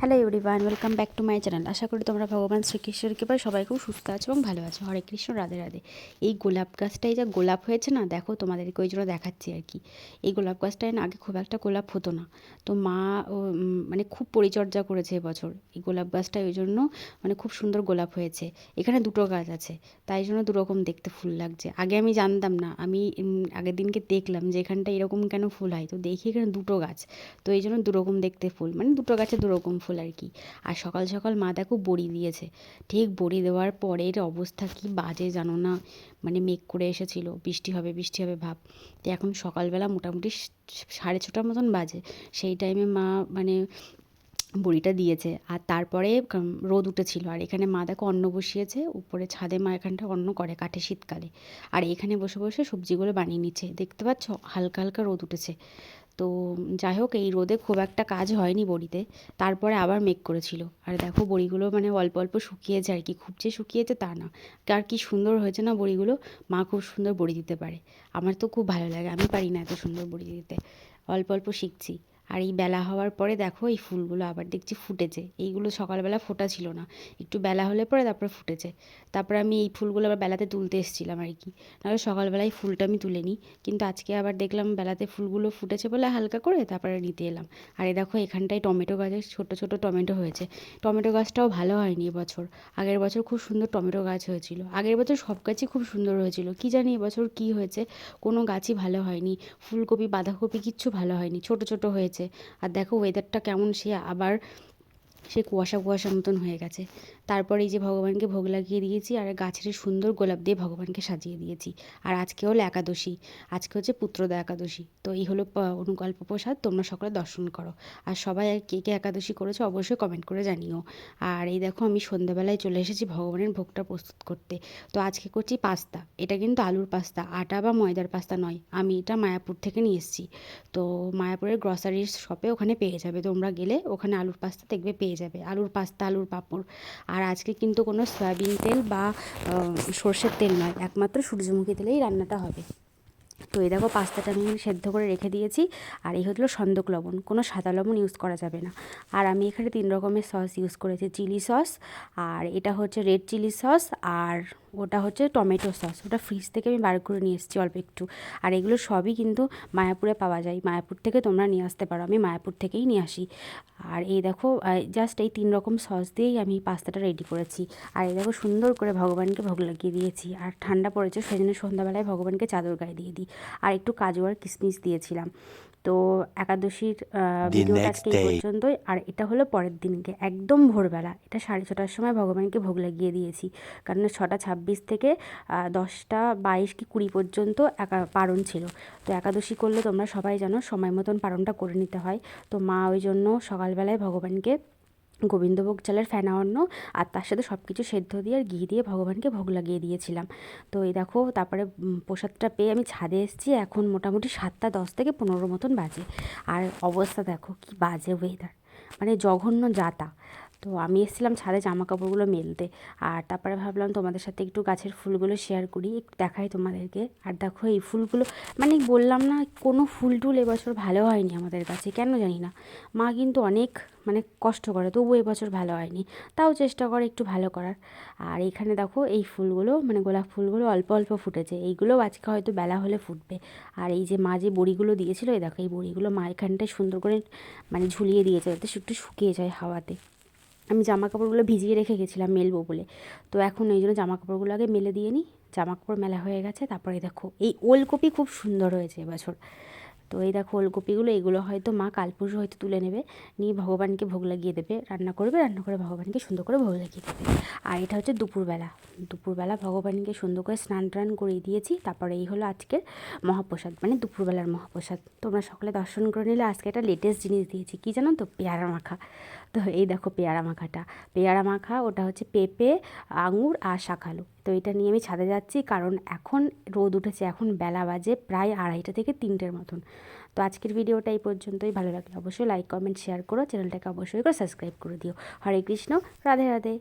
Hello everyone welcome back to my channel আশা করি তোমরা ভগবান শ্রীকৃষ্ণের কৃপায় সবাই খুব সুস্থ আছো এবং ভালো আছো। হরে কৃষ্ণ, রাধে রাধে। এই গোলাপ গাছটাই যা গোলাপ হয়েছে না, দেখো তোমাদেরকে ওই জন্য দেখাচ্ছি আর কি। এই গোলাপ গাছটায় না আগে খুব একটা গোলাপ হতো না। তো মা মানে খুব পরিচর্যা করেছে এবছর এই গোলাপ গাছটায় ওই জন্য মানে খুব সুন্দর গোলাপ হয়েছে। এখানে দুটো গাছ আছে, তাই জন্য দুরকম দেখতে ফুল লাগছে। আগে আমি জানতাম না, আমি আগের দিনকে দেখলাম যে এখানটা এরকম কেন ফুল হয়। তো দেখি এখানে দুটো গাছ, তো এই জন্য দুরকম দেখতে ফুল। মানে দুটো গাছে দুরকম ফুল। আর কি আর সকাল সকাল মা দেখো বড়ি দিয়েছে। ঠিক বড়ি দেওয়ার পরের অবস্থা কি বাজে জানো না? মানে মেঘ করে এসেছিল। বৃষ্টি হবে বৃষ্টি হবে ভাব। তো এখন সকালবেলা মোটামুটি সাড়ে ছটার মতন বাজে। সেই টাইমে মা মানে বড়িটা দিয়েছে। আর তারপরে রোদ উঠেছিল। আর এখানে মা দেখো অন্ন বসিয়েছে। উপরে ছাদে মা এখানটা অন্ন করে কাঠে শীতকালে। আর এখানে বসে বসে সবজিগুলো বানিয়ে নিচ্ছে। দেখতে পাচ্ছ? হালকা হালকা রোদ উঠেছে। তো যাই হোক, এই রোদে খুব একটা কাজ হয়নি বড়িতে। তারপরে আবার মেঘ করেছিল। আর দেখো, বড়িগুলো মানে অল্প অল্প শুকিয়েছে আর কি। খুব যে শুকিয়েছে তা না। আর কি সুন্দর হয়েছে না বড়িগুলো? মা খুব সুন্দর বড়ি দিতে পারে। আমার তো খুব ভালো লাগে। আমি পারি না এত সুন্দর বড়ি দিতে। অল্প অল্প শিখছি। আর এই বেলা হওয়ার পরে দেখো এই ফুলগুলো আবার দেখছি ফুটেছে। এইগুলো সকালবেলা ফোটা ছিল না। একটু বেলা হলে পরে তারপরে ফুটেছে। তারপরে আমি এই ফুলগুলো আবার বেলাতে তুলতে এসেছিলাম আর কি। নাহলে সকালবেলায় ফুলটা আমি তুলে নিই। কিন্তু আজকে আবার দেখলাম বেলাতে ফুলগুলো ফুটেছে বলে হালকা করে তারপরে নিতে এলাম। আর এই দেখো এখানটায় টমেটো গাছে ছোট ছোট টমেটো হয়েছে। টমেটো গাছটাও ভালো হয়নি এবছর। আগের বছর খুব সুন্দর টমেটো গাছ হয়েছিল। আগের বছর সব গাছই খুব সুন্দর হয়েছিল। কি জানি এবছর কি হয়েছে? কোনো গাছই ভালো হয়নি। ফুলকপি, বাঁধাকপি কিচ্ছু ভালো হয়নি। ছোট ছোট হয়েছে। আর দেখো ওয়েদারটা কেমন সে আবার সে কুয়াশা কুয়াশা মতন হয়ে গেছে। তারপরে এই যে ভগবানকে ভোগ লাগিয়ে দিয়েছি আর গাছের সুন্দর গোলাপ দিয়ে ভগবানকে সাজিয়ে দিয়েছি। আর আজকে হলো একাদশী। আজকে হচ্ছে পুত্রদা একাদশী। তো এই হলো অনুকল্প প্রসাদ। তোমরা সকলে দর্শন করো। আর সবাই কে কে একাদশী করেছ অবশ্যই কমেন্ট করে জানিও। আর এই দেখো, আমি সন্ধ্যাবেলায় চলে এসেছি ভগবানের ভোগটা প্রস্তুত করতে। তো আজকে করছি পাস্তা। এটা কিন্তু আলুর পাস্তা। আটা বা ময়দার পাস্তা নয়। আমি এটা মায়াপুর থেকে নিয়ে এসেছি। তো মায়াপুরের গ্রসারির শপে ওখানে পেয়ে যাবে। তোমরা গেলে ওখানে আলুর পাস্তা দেখবে, পেয়ে যাবে। আলুর পাস্তা, আলুর পাঁপড়। আর আজকে কিন্তু কোনো সয়াবিন তেল বা সর্ষের তেল নয়, একমাত্র সূর্যমুখী তেলেই রান্নাটা হবে। তো এই দেখো পাস্তাটা আমি সেদ্ধ করে রেখে দিয়েছি, আর এই হলো সন্দক লবণ, কোনো সাদা লবণ ইউজ করা যাবে না। আর আমি এখানে তিন রকমের সস ইউজ করেছি, চিলি সস, আর এটা হচ্ছে রেড চিলি সস, আর ওটা হচ্ছে টমেটো সস। ওটা ফ্রিজ থেকে আমি বার করে নিয়ে এসেছি অল্প একটু। আর এগুলো সবই কিন্তু মায়াপুরে পাওয়া যায়। মায়াপুর থেকে তোমরা নিয়ে আসতে পারো। আমি মায়াপুর থেকেই নিয়ে আসি। আর এই দেখো জাস্ট এই তিন রকম সস দিয়েই আমি পাস্তাটা রেডি করেছি। আর এই দেখো সুন্দর করে ভগবানকে ভোগ লাগিয়ে দিয়েছি। আর ঠান্ডা পড়েছে সেই জন্য সন্ধ্যাবেলায় ভগবানকে চাদর গায়ে দিয়ে দিই। আর একটু কাজু আর কিশমিশ দিয়েছিলাম। তো একাদশীর ভিডিওটা আজকে পর্যন্তই। আর এটা হলো পরের দিনকে। একদম ভোরবেলা। এটা সাড়ে ছটার সময় ভগবানকে ভোগ লাগিয়ে দিয়েছি। কারণ ছটা ছাব্বিশ থেকে দশটা বাইশ কি কুড়ি পর্যন্ত একা, পারণ ছিল। তো একাদশী করলে তোমরা সবাই জানো সময় মতন পারণটা করে নিতে হয়। তো মা ওই জন্য সকালবেলায় ভগবানকে গোবিন্দভোগ চালের ফেনা আর তার সাথে সব কিছু সেদ্ধ দিয়ে আর ঘি দিয়ে ভগবানকে ভোগ লাগিয়ে দিয়েছিলাম। তো এই দেখো, তারপরে প্রসাদটা পেয়ে আমি ছাদে এসেছি। এখন মোটামুটি সাতটা দশ থেকে পনেরো মতন বাজে। আর অবস্থা দেখো কি বাজে ওয়েদার মানে জঘন্য যাতা। তো আমি এসেছিলাম ছাদে জামা কাপড়গুলো মেলতে। আর তারপরে ভাবলাম তোমাদের সাথে একটু গাছের ফুলগুলো শেয়ার করি, একটু দেখাই তোমাদেরকে। আর দেখো এই ফুলগুলো মানে বললাম না, কোনো ফুল টুল এবছর ভালো হয়নি আমাদের কাছে কেন জানি না। মা কিন্তু অনেক মানে কষ্ট করে তবু এবছর ভালো হয়নি। তাও চেষ্টা করে একটু ভালো করার। আর এখানে দেখো এই ফুলগুলো মানে গোলাপ ফুলগুলো অল্প অল্প ফুটেছে। এইগুলো আজকে হয়তো বেলা হলে ফুটবে। আর এই যে মা যে বড়িগুলো দিয়েছিল, এই দেখো এই বড়িগুলো মা এখানটায় সুন্দর করে মানে ঝুলিয়ে দিয়েছে, যাতে একটু শুকিয়ে যায় হাওয়াতে। আমি জামা কাপড়গুলো ভিজিয়ে রেখে গেছিলাম মেলবো বলে। তো এখন এই জন্য জামা কাপড়গুলো আগে মেলে দিয়ে নিই। জামা কাপড় মেলা হয়ে গেছে, তারপরে দেখো, এই ওলকপি খুব সুন্দর হয়েছে এবছর। তো এই দেখো ওলকপিগুলো, এগুলো হয়তো মা কালপুরু হয়তো তুলে নেবে। নিয়ে ভগবানকে ভোগ লাগিয়ে দেবে। রান্না করবে, রান্না করে ভগবানকে সুন্দর করে ভোগ লাগিয়ে দেবে। আর এটা হচ্ছে দুপুরবেলা। দুপুরবেলা ভগবানকে সুন্দর করে স্নান টান করিয়ে দিয়েছি। তারপরে এই হলো আজকের মহাপ্রসাদ মানে দুপুরবেলার মহাপ্রসাদ। তোমরা সকলে দর্শন করে নিলে আজকে একটা লেটেস্ট জিনিস দিয়েছি। কী জানো তো? পেয়ারা মাখা। তো এই দেখো পেয়ারা মাখাটা। পেয়ারা মাখা, ওটা হচ্ছে পেঁপে, আঙুর আর শাকালু তো এটা নিয়ে আমি ছাদে যাচ্ছি, কারণ এখন রোদ উঠেছে, এখন বেলা বাজে প্রায় আড়াইটা থেকে তিনটের মতন। তো আজকের ভিডিওটা এই পর্যন্তই, ভালো লাগলে অবশ্যই লাইক কমেন্ট শেয়ার করো, চ্যানেলটাকে অবশ্যই করে সাবস্ক্রাইব করে দিও। হরে কৃষ্ণ, রাধে রাধে।